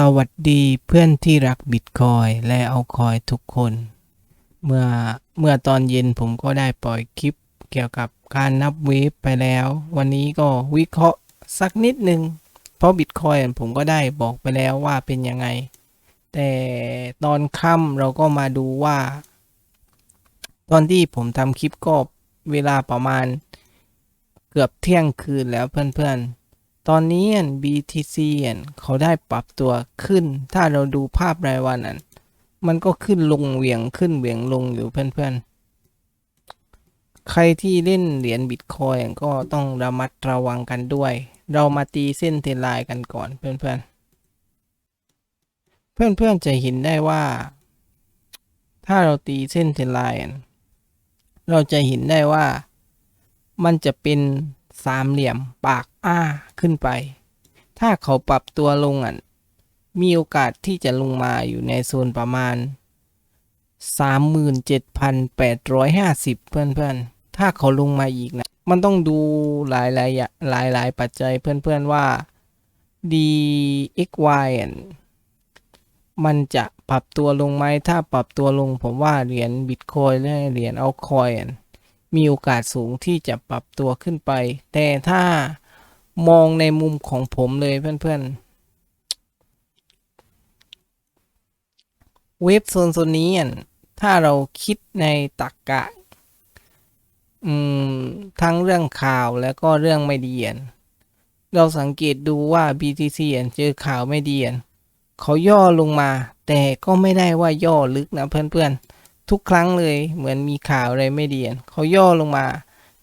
สวัสดีเพื่อนที่รักบิตคอยและเอาคอยทุกคน เมื่อเมื่อตอนเย็นผมก็ได้ปล่อยคลิปเกี่ยวกับการนับเวฟไปแล้ว วันนี้ก็วิเคราะห์สักนิดหนึ่งเพราะบิตคอยผมก็ได้บอกไปแล้วว่าเป็นยังไง แต่ตอนค่ำเราก็มาดูว่า ตอนที่ผมทำคลิปก็เวลาประมาณ เกือบเที่ยงคืนแล้วเพื่อนๆ ตอนนี้ BTC เขาได้ปรับตัวขึ้น ถ้าเราดูภาพรายวันอันมันก็ขึ้นลงเหวี่ยงขึ้นเหวี่ยงลงอยู่เพื่อนๆ ใครที่เล่นเหรียญบิตคอยก็ต้องระมัดระวังกันด้วย เรามาตีเส้นเทรนลน์กันก่อนเพื่อนๆ เพื่อนๆจะเห็นได้ว่า ถ้าเราตีเส้นเทรนลน์อันเราจะเห็นได้ว่ามันจะเป็น สามเหลี่ยมปากอ้าขึ้นไป ถ้าเขาปรับตัวลงอะมีโอกาสที่จะลงมาอยู่ในโซนประมาณ 37,850 เพื่อนๆ ถ้าเขาลงมาอีกนะ มันต้องดูหลายหลายหลายหลายปัจจัยเพื่อนๆว่า DXY อะมันจะปรับตัวลงไหม ถ้าปรับตัวลงผมว่าเหรียญบิตคอยและเหรียญเอาคอยน์ มีโอกาสสูงที่จะปรับตัวขึ้นไป แต่ถ้ามองในมุมของผมเลยเพื่อนๆ เว็บโซนโซนนี้อะถ้าเราคิดในตักกะอืมทั้งเรื่องข่าวแล้วก็เรื่องไม่ดีอะเราสังเกตดูว่า BTC เจอข่าวไม่ดีอะเขาย่อลงมา แต่ก็ไม่ได้ว่าย่อลึกนะเพื่อนๆ ทุกครั้งเลยเหมือนมีข่าวอะไรไม่ดีเขาย่อลงมา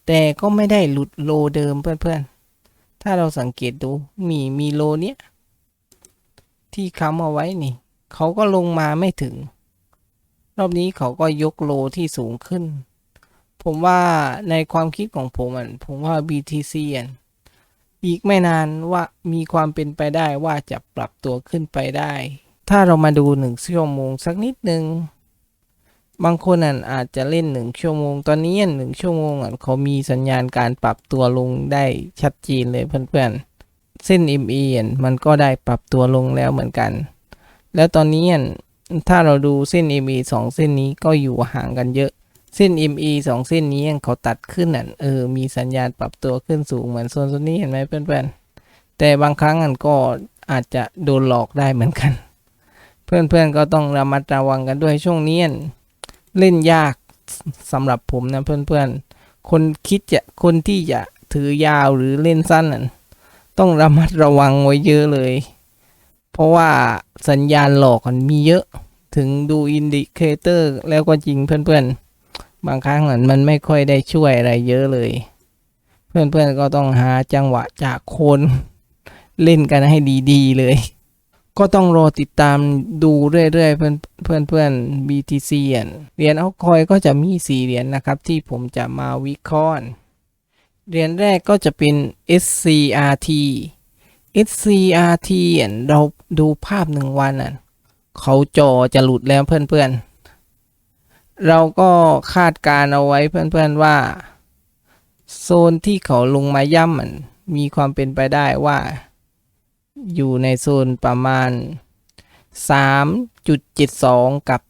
แต่ก็ไม่ได้หลุดโลเดิมเพื่อนๆ ถ้าเราสังเกตดูมีมีโลเนี้ยที่ค้ำเอาไว้นี่เขาก็ลงมาไม่ถึง รอบนี้เขาก็ยกโลที่สูงขึ้น ผมว่าในความคิดของผมอะผมว่า BTC อะอีกไม่นานว่ามีความเป็นไปได้ว่าจะปรับตัวขึ้นไปได้ ถ้าเรามาดูหนึ่งชั่วโมงสักนิดหนึ่ง บางคนอะอาจจะเล่นหนึ่งชั่วโมง ตอนนี้หนึ่งชั่วโมงอะเขามีสัญญาณการปรับตัวลงได้ชัดเจนเลยเพื่อนๆ เส้น ME อะมันก็ได้ปรับตัวลงแล้วเหมือนกัน แล้วตอนนี้อะถ้าเราดูเส้น ME สองเส้นนี้ก็อยู่ห่างกันเยอะ เส้น ME สองเส้นนี้เขาตัดขึ้นอะเออมีสัญญาณปรับตัวขึ้นสูงเหมือนโซนโซนนี้เห็นไหมเพื่อนๆ แต่บางครั้งอันก็อาจจะโดนหลอกได้เหมือนกัน เพื่อนๆก็ต้องระมัดระวังกันด้วยช่วงนี้ เล่นยากสำหรับผมนะเพื่อนๆ คนคิดจะคนที่จะถือยาวหรือเล่นสั้นน่ะต้องระมัดระวังไว้เยอะเลย เพราะว่าสัญญาณหลอกมันมีเยอะถึงดูอินดิเคเตอร์แล้วก็จริงเพื่อนๆ บางครั้งมันไม่ค่อยได้ช่วยอะไรเยอะเลย เพื่อนๆก็ต้องหาจังหวะจากคนเล่นกันให้ดีๆเลย ก็ต้องรอติดตามดูเรื่อยๆเพื่อนเพื่อนเพื่อน BTC เหรียญเอาคอยก็จะมีสี่เหรียญนนะครับ ที่ผมจะมาวิเคราะห์เหรียญแรกก็จะเป็น SCRT SCRT เราดูภาพหนึ่งวันอะเขาจอจะหลุดแล้วเพื่อนๆ เราก็คาดการเอาไว้เพื่อนๆว่า โซนที่เขาลงมาย่ำมันมีความเป็นไปได้ว่า อยู่ในโซนประมาณ 3.72 กับ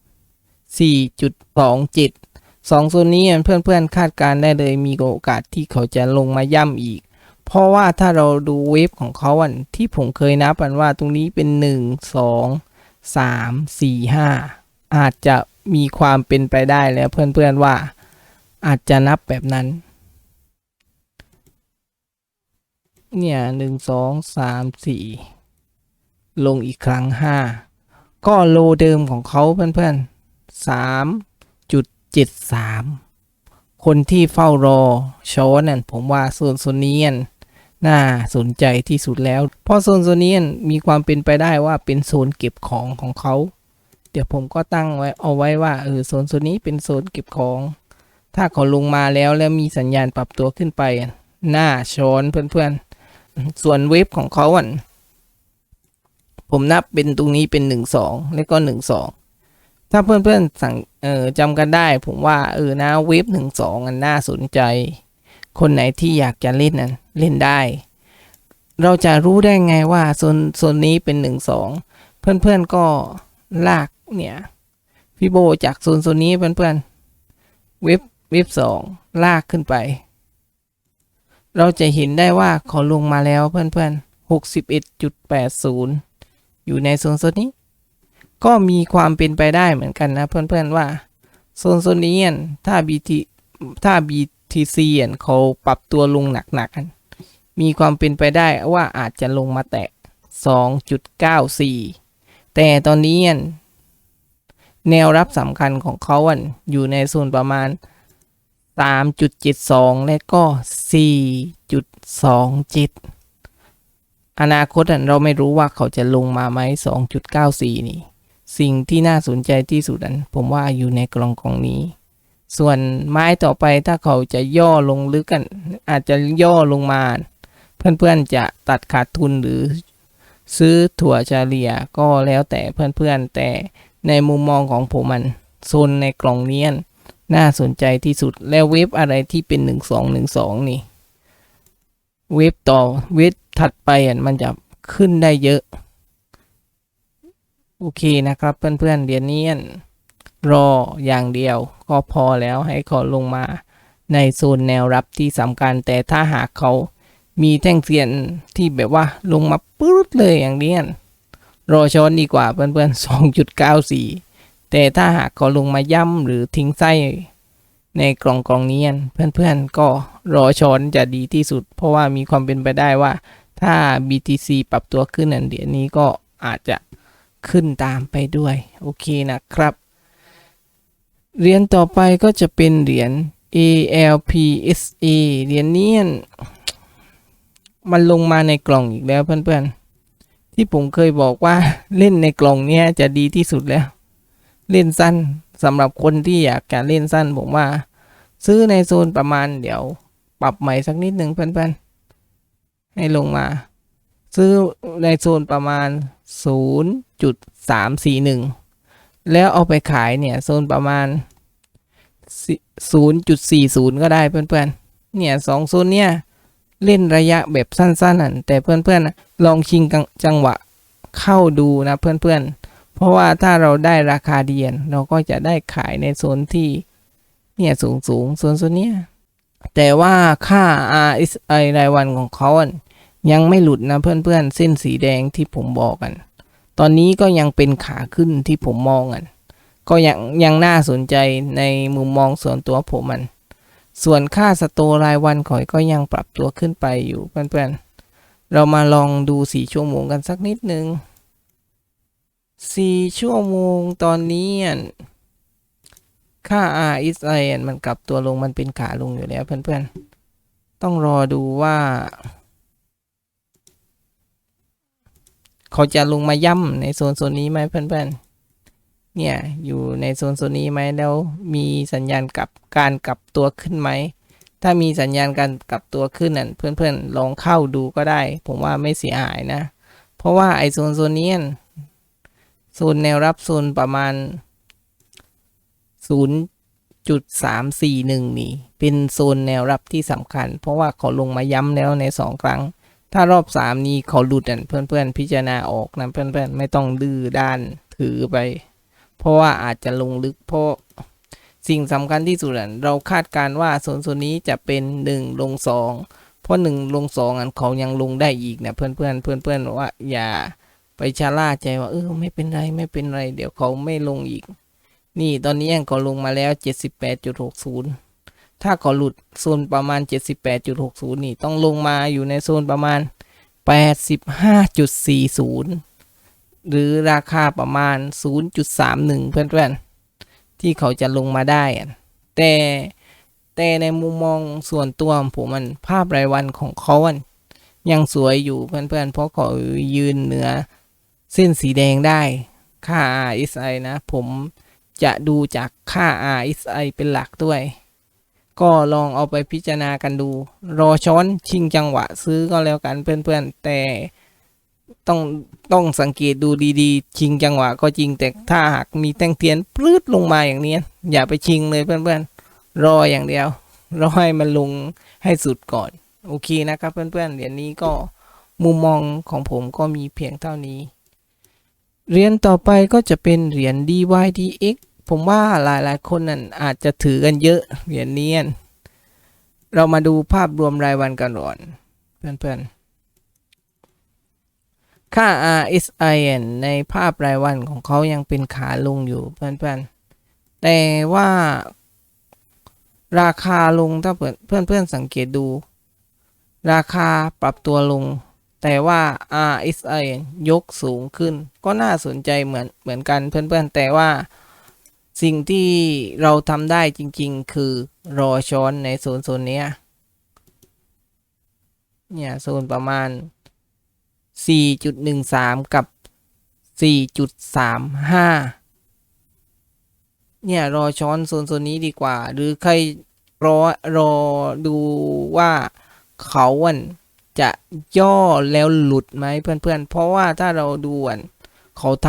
4.27สองโซนนี้เพื่อนๆคาดการได้เลยมีโอกาสที่เขาจะลงมาย่ำอีก เพราะว่าถ้าเราดูเวฟของเขาอันที่ผมเคยนับอันว่าตรงนี้เป็น 1 2 3 4 5 อาจจะมีความเป็นไปได้แล้วเพื่อนๆว่าอาจจะนับแบบนั้น เนี่ยหนึ่งสองสามสี่ลงอีกครั้งห้าก็โลเดิมของเขาเพื่อนๆสามจุดเจ็ดสามคนที่เฝ้ารอช้อนนั่นผมว่าโซนโซนนี้น่าสนใจที่สุดแล้ว เพราะโซนโซนนี้มีความเป็นไปได้ว่าเป็นโซนเก็บของของเขา เดี๋ยวผมก็ตั้งไว้เอาไว้ว่าเออโซนโซนนี้เป็นโซนเก็บของ ถ้าเขาลงมาแล้วแล้วมีสัญญาณปรับตัวขึ้นไป หน้าช้อนเพื่อนๆ ส่วนเวฟของเขาอะผมนับเป็นตรงนี้เป็นหนึ่งสองแล้วก็หนึ่งสองถ้าเพื่อนๆสั่งเออจำกันได้ ผมว่าเออนะเวฟหนึ่งสองอันน่าสนใจ คนไหนที่อยากจะเล่นนั้นเล่นได้ เราจะรู้ได้ไงว่าโซนโซนนี้เป็นหนึ่งสองเพื่อนๆก็ลากเนี่ยฟิโบจากโซนโซนนี้เพื่อนๆเว็บเว็บสองลากขึ้นไป เราจะเห็นได้ว่าเขาลงมาแล้วเพื่อนๆหกสิบเอ็ดจุดแปดศูนย์อยู่ในโซนโซนนี้ ก็มีความเป็นไปได้เหมือนกันนะเพื่อนๆว่าโซนโซนนี้ถ้า BT ถ้า BTC อันเขาปรับตัวลงหนักๆอันมีความเป็นไปได้ว่าอาจจะลงมาแตะ 2.94 แต่ตอนนี้แนวรับสำคัญของเขาอันอยู่ในโซนประมาณ 3.72 และก็ 4.27 อนาคตอันเราไม่รู้ว่าเขาจะลงมาไหม2.94 นี่ สิ่งที่น่าสนใจที่สุดอันผมว่าอยู่ในกล่องกองนี้ ส่วนไม้ต่อไปถ้าเขาจะย่อลงลึกกัน อาจจะย่อลงมา เพื่อนๆจะตัดขาดทุนหรือซื้อถั่วชาเลียก็แล้วแต่เพื่อนๆ แต่ในมุมมองของผมมันโซนในกล่องเนี้ยน น่าสนใจที่สุดแล้วเว็บอะไรที่เป็น 1212 นี่ เว็บต่อเว็บถัดไปอะมันจะขึ้นได้เยอะ โอเคนะครับเพื่อนๆเดี๋ยวนี้อันรออย่างเดียว ก็พอแล้วให้เขาลงมาในโซนแนวรับที่สำคัญ แต่ถ้าหากเขามีแท่งเทียนที่แบบว่าลงมาปื๊ดเลยอย่างนี้รอช้อนดีกว่าเพื่อนๆ2.94 แต่ถ้าหากเขาลงมาย่ำหรือทิ้งไส้ในกล่องกล่องนี้อันเพื่อนๆก็รอช้อนจะดีที่สุด เพราะว่ามีความเป็นไปได้ว่า ถ้า BTC ปรับตัวขึ้นอันเดียนี้ก็อาจจะขึ้นตามไปด้วย โอเคนะครับ เหรียญต่อไปก็จะเป็นเหรียญ ALPSA เหรียญนี้อันมันลงมาในกล่องอีกแล้วเพื่อนๆ ที่ผมเคยบอกว่าเล่นในกล่องเนี้ยจะดีที่สุดแล้ว เล่นสั้นสำหรับคนที่อยากจะเล่นสั้นผมว่า ซื้อในโซนประมาณเดี๋ยว ปรับใหม่สักนิดหนึ่งเพื่อนๆ ให้ลงมา ซื้อในโซนประมาณ 0.341 แล้วเอาไปขายเนี่ยโซนประมาณ 0.40 ก็ได้เพื่อนๆ เนี่ยสองโซนเนี่ยเล่นระยะแบบสั้นๆนั่นแต่เพื่อนๆน่ะลองชิงจังหวะเข้าดูนะเพื่อนๆ เพราะว่าถ้าเราได้ราคาเดียนเราก็จะได้ขายในโซนที่เนี่ยสูงสูงๆโซนโซนเนี้ยแต่ว่าค่า RSI รายวันของเขายังไม่หลุดนะเพื่อนๆเส้นสีแดงที่ผมบอกกัน ตอนนี้ก็ยังเป็นขาขึ้นที่ผมมองกันก็ยังยังน่าสนใจในมุมมองส่วนตัวผมมัน ส่วนค่าสโตรายวันข่อยก็ยังปรับตัวขึ้นไปอยู่เพื่อนๆ เรามาลองดูสี่ชั่วโมงกันสักนิดนึง สี่ชั่วโมงตอนนี้อะค่า RSI มันกลับตัวลงมันเป็นขาลงอยู่แล้วเพื่อนๆ ต้องรอดูว่า เขาจะลงมาย่ำในโซนโซนนี้ไหมเพื่อนๆ เนี่ย อยู่ในโซนโซนนี้ไหมแล้วมีสัญญาณกลับการกลับตัวขึ้นไหม ถ้ามีสัญญาณการกลับตัวขึ้นนั่นเพื่อนๆ ลองเข้าดูก็ได้ ผมว่าไม่เสียหายนะ เพราะว่าไอโซนโซนนี้ โซนแนวรับโซนประมาณ 0.341 นี่ เป็นโซนแนวรับที่สำคัญ เพราะว่าเขาลงมาย้ำแล้วในสองครั้ง ถ้ารอบสามนี้เขาหลุดอะเพื่อนๆพิจารณาออกนะเพื่อนๆไม่ต้องดื้อด้านถือไป เพราะว่าอาจจะลงลึกเพราะสิ่งสำคัญที่สุดเราคาดการณ์ว่าโซนโซนนี้จะเป็น 1 ลง 2 เพราะ 1 ลง 2 อันเขายังลงได้อีกนะเพื่อนๆเพื่อนๆบอกว่าอย่า ไปชะล่าใจว่าเออไม่เป็นไรไม่เป็นไร เดี๋ยวเขาไม่ลงอีก นี่ตอนนี้เขาลงมาแล้ว 78.60 ถ้าเขาหลุดโซนประมาณ 78.60 นี่ต้องลงมาอยู่ในโซนประมาณ 85.40 หรือราคาประมาณ 0.31 เพื่อนๆ ที่เขาจะลงมาได้ แต่แต่ในมุมมองส่วนตัวผมมันภาพรายวันของเขาอะยังสวยอยู่เพื่อนๆ เพราะเขายืนเหนือ เส้นสีแดงได้ค่า RSI นะ ผมจะดูจากค่า RSI เป็นหลักด้วย ก็ลองเอาไปพิจารณากันดู รอช้อนชิงจังหวะซื้อก็แล้วกันเพื่อนๆ แต่ต้องต้องสังเกตดูดีๆ ชิงจังหวะก็จริงแต่ถ้าหากมีแท่งเทียนปลื้ดลงมาอย่างนี้ อย่าไปชิงเลยเพื่อนๆ รออย่างเดียว รอให้มันลงให้สุดก่อน โอเคนะครับเพื่อนๆเดี๋ยวนี้ก็มุมมองของผมก็มีเพียงเท่านี้ เหรียญต่อไปก็จะเป็นเหรียญ DYDX ผมว่าหลายๆ คนนั่นอาจจะถือกันเยอะเหรียญเนี้อันเรามาดูภาพรวมรายวันกันก่อนเพื่อนๆ ค่า RSI อันในภาพรายวันของเขายังเป็นขาลงอยู่เพื่อนๆ แต่ว่าราคาลงถ้าเพื่อนเพื่อนๆสังเกตดู ราคาปรับตัวลง แต่ว่า RSI ยกสูงขึ้น ก็น่าสนใจเหมือนเหมือนกันเพื่อนๆ แต่ว่าสิ่งที่เราทำได้จริงๆ คือรอช้อนในโซนโซนเนี้ยเนี่ยโซนประมาณ 4.13 กับ 4.35 เนี่ยรอช้อนโซนโซนนี้ดีกว่า หรือใครรอรอดูว่าเขาอัน จะย่อแล้วหลุดไหมเพื่อนๆ เพราะว่าถ้าเราดูอันเขาท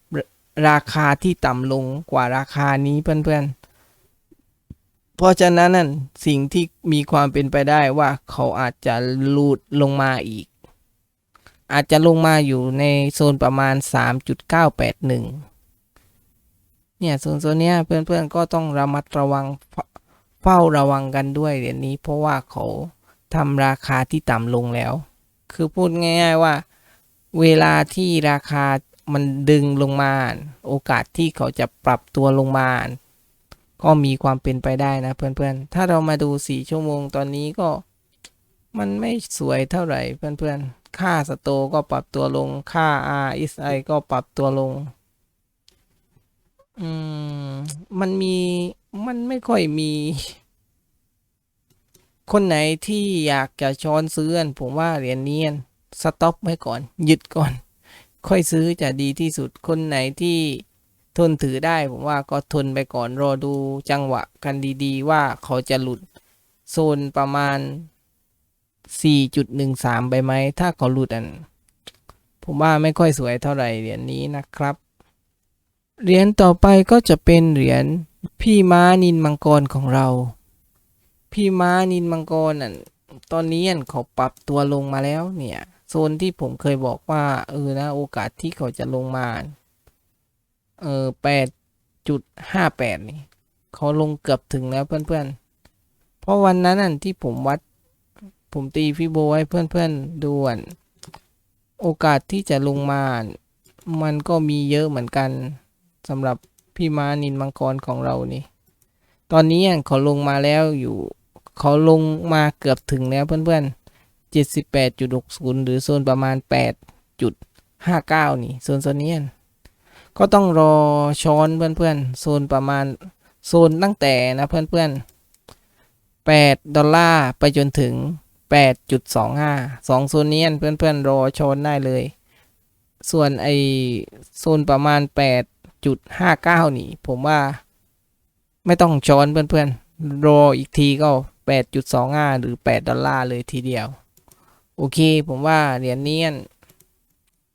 ำราคาที่ต่ำลงกว่าราคานี้เพื่อนๆ เพราะฉะนั้นนั่นสิ่งที่มีความเป็นไปได้ว่าเขาอาจจะหลุดลงมาอีก อาจจะลงมาอยู่ในโซนประมาณ 3.981 เนี่ยโซนโซนเนี้ยเพื่อนๆก็ต้องระมัดระวังเฝ้าระวังกันด้วยเดี๋ยวนี้เพราะว่าเขา ทำราคาที่ต่ำลงแล้ว คือพูดง่าย ๆว่า เวลาที่ราคามันดึงลงมา โอกาสที่เขาจะปรับตัวลงมา ก็มีความเป็นไปได้นะเพื่อนๆ ถ้าเรามาดู 4 ชั่วโมงตอนนี้ก็ มันไม่สวยเท่าไหร่เพื่อนๆ ค่าสโตก็ปรับตัวลง ค่า RSI ก็ปรับตัวลง อืม มันมี มันไม่ค่อยมี คนไหนที่อยากจะช้อนซื้อนผมว่าเหรียญนี้สต็อปไว้ก่อน หยุดก่อน ค่อยซื้อจะดีที่สุดคนไหนที่ทนถือได้ผมว่าก็ทนไปก่อนรอดูจังหวะกันดีๆ ว่าเขาจะหลุดโซนประมาณ 4.13 ไปไหม ถ้าเขาหลุดอัน ผมว่าไม่ค่อยสวยเท่าไหร่เหรียญนี้นะครับ เหรียญต่อไปก็จะเป็นเหรียญพี่ม้านินมังกรของเรา พี่ม้านินมังกรน่ะตอนนี้เขาปรับตัวลงมาแล้วเนี่ย โซนที่ผมเคยบอกว่าเออนะโอกาสที่เขาจะลงมาเออแปดจุดห้าแปดนี่เขาลงเกือบถึงแล้วเพื่อนๆ เพราะวันนั้นอันที่ผมวัด ผมตีฟิโบให้เพื่อนๆดูอันโอกาสที่จะลงมา มันก็มีเยอะเหมือนกันสำหรับพี่ม้านินมังกรของเรานี่ ตอนนี้เขาลงมาแล้วอยู่ เขาลงมาเกือบถึงแล้วเพื่อนๆ 78.60 หรือโซนประมาณ 8.59 นี่โซนโซนนี้ก็ต้องรอช้อนเพื่อนๆ โซนประมาณโซนตั้งแต่นะเพื่อนๆ 8 ดอลลาร์ไปจนถึง 8.25 2โซนนี้เพื่อนๆ รอช้อนได้เลย ส่วนไอโซนประมาณ 8.59 นี่ ผมว่าไม่ต้องช้อนเพื่อนๆ รออีกทีก็ 8.25 หรือ 8 ดอลลาร์เลยทีเดียว โอเค ผมว่าเหรียญนี้อัน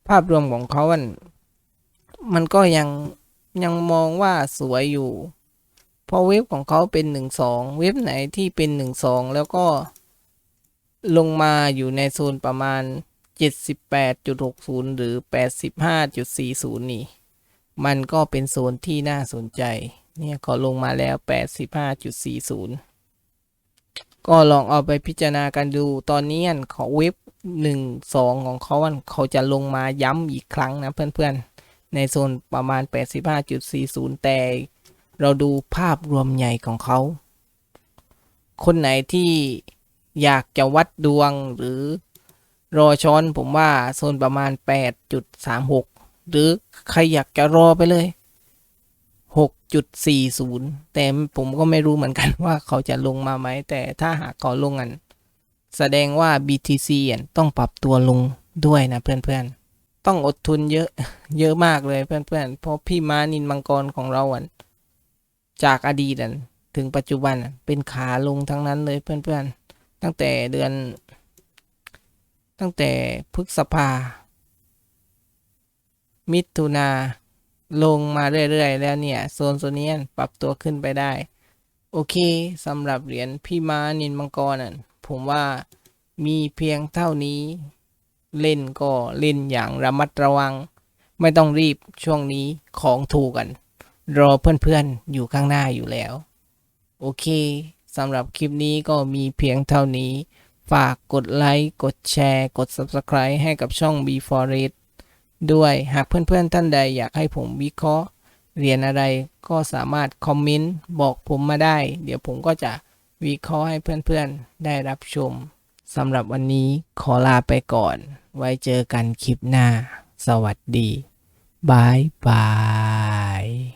ภาพรวมของเขาอันมันก็ยังยังมองว่าสวยอยู่ เพราะเว็บของเขาเป็น 1-2 เว็บไหนที่เป็น 1-2 แล้วก็ลงมาอยู่ในโซนประมาณ 78.60 หรือ 85.40 นี่ มันก็เป็นโซนที่น่าสนใจ เนี่ยขาลงมาแล้ว 85.40 ก็ลองเอาไปพิจารณากันดู ตอนนี้อันเขาเว็บ1 2ของเขาอันเขาจะลงมาย้ำอีกครั้งนะเพื่อนๆ ในโซนประมาณ 85.40 แต่เราดูภาพรวมใหญ่ของเขา คนไหนที่อยากจะวัดดวงหรือรอช้อนผมว่าโซนประมาณ 8.36 หรือใครอยากจะรอไปเลย 6.40 แต่ผมก็ไม่รู้เหมือนกันว่าเขาจะลงมาไหม แต่ถ้าหากเขาลงอัน แสดงว่า BTC อันต้องปรับตัวลงด้วยนะเพื่อนๆ ต้องอดทุนเยอะเยอะมากเลยเพื่อนๆ เพราะพี่ม้านินมังกรของเราอัน จากอดีตอัน ถึงปัจจุบันอันเป็นขาลงทั้งนั้นเลยเพื่อนๆ ตั้งแต่เดือน ตั้งแต่พฤษภา มิถุนา ลงมาเรื่อยๆ แล้วเนี่ย โซนโซนนี้ปรับตัวขึ้นไปได้ โอเคสำหรับเหรียญพี่ม้านินมังกรน่ะผมว่ามีเพียงเท่านี้ เล่นก็เล่นอย่างระมัดระวัง ไม่ต้องรีบช่วงนี้ของถูกกัน รอเพื่อนๆ อยู่ข้างหน้าอยู่แล้ว โอเคสำหรับคลิปนี้ก็มีเพียงเท่านี้ ฝากกดไลค์ กดแชร์ กด Subscribe ให้กับช่อง b f o r e s t ด้วย หากเพื่อนๆท่านใดอยากให้ผมวิเคราะห์เรียนอะไรก็สามารถคอมเมนต์บอกผมมาได้ เดี๋ยวผมก็จะวิเคราะห์ให้เพื่อนๆได้รับชมสำหรับวันนี้ขอลาไปก่อน ไว้เจอกันคลิปหน้า สวัสดีบายบาย